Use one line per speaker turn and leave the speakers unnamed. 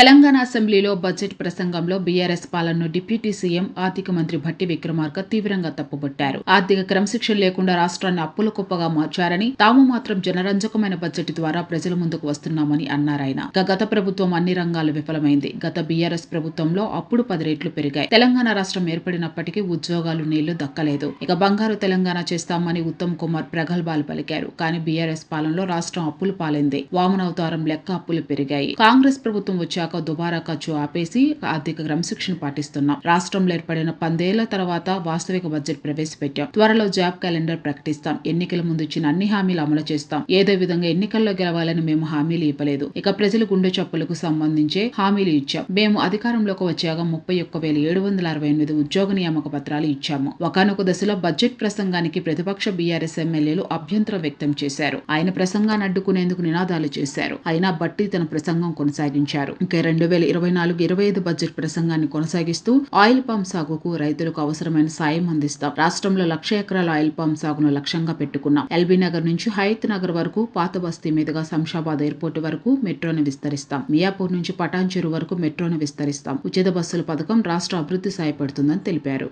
తెలంగాణ అసెంబ్లీలో బడ్జెట్ ప్రసంగంలో బీఆర్ఎస్ పాలనను డిప్యూటీ సీఎం ఆర్థిక మంత్రి భట్టి విక్రమార్క తీవ్రంగా తప్పుబట్టారు. ఆర్థిక క్రమశిక్షణ లేకుండా రాష్ట్రాన్ని అప్పుల కుప్పగా మార్చారని తాము మాత్రం జనరంజకమైన బడ్జెట్ ద్వారా ప్రజల ముందుకు వస్తున్నామని అన్నారాయన గత ప్రభుత్వం అన్ని రంగాలు విఫలమైంది. గత బీఆర్ఎస్ ప్రభుత్వంలో అప్పుడు పది రేట్లు పెరిగాయి. తెలంగాణ రాష్ట్రం ఏర్పడినప్పటికీ ఉద్యోగాలు నీళ్ళు దక్కలేదు. ఇక బంగారు తెలంగాణ చేస్తామని ఉత్తమ్ కుమార్ ప్రగల్భాలు పలికారు. కానీ బీఆర్ఎస్ పాలనలో రాష్ట్రం అప్పులు పాలైంది. వామనవతారం లెక్క అప్పులు పెరిగాయి. కాంగ్రెస్ ప్రభుత్వం వచ్చాక దుబారా ఖర్చు ఆపేసి ఆర్థిక క్రమశిక్షణ పాటిస్తున్నాం. రాష్ట్రంలో ఏర్పడిన పందేళ్ళ తర్వాత వాస్తవిక బడ్జెట్ ప్రవేశపెట్టాం. త్వరలో జాబ్ క్యాలెండర్ ప్రకటిస్తాం. ఎన్నికల ముందు ఇచ్చిన అన్ని హామీలు అమలు చేస్తాం. ఏదో విధంగా ఎన్నికల్లో గెలవాలని మేము హామీలు ఇవ్వలేదు. ఇక ప్రజలు గుండె చప్పులకు సంబంధించే హామీలు ఇచ్చాం. మేము అధికారంలోకి వచ్చాక ముప్పై ఒక్క వేల ఏడు వందల అరవై ఎనిమిది ఉద్యోగ నియామక పత్రాలు ఇచ్చాము. ఒకనొక దశలో బడ్జెట్ ప్రసంగానికి ప్రతిపక్ష బీఆర్ఎస్ ఎమ్మెల్యేలు అభ్యంతరం వ్యక్తం చేశారు. ఆయన ప్రసంగాన్ని అడ్డుకునేందుకు నినాదాలు చేశారు. అయినా బట్టి తన ప్రసంగం కొనసాగించారు. రెండు వేల ఇరవై నాలుగు ఇరవై ఐదు బడ్జెట్ ప్రసంగాన్ని కొనసాగిస్తూ ఆయిల్ పామ్ సాగుకు రైతులకు అవసరమైన సాయం అందిస్తాం. రాష్ట్రంలో లక్ష ఎకరాల ఆయిల్ పామ్ సాగును లక్ష్యంగా పెట్టుకున్నాం. ఎల్బీ నగర్ నుంచి హయత్ నగర్ వరకు పాత బస్తీ మీదుగా శంషాబాద్ ఎయిర్పోర్ట్ వరకు మెట్రోను విస్తరిస్తాం. మియాపూర్ నుంచి పటాన్ చెరువు వరకు మెట్రోను విస్తరిస్తాం. ఉచిత బస్సుల పథకం రాష్ట్ర అభివృద్ధి సాయపడుతుందని తెలిపారు.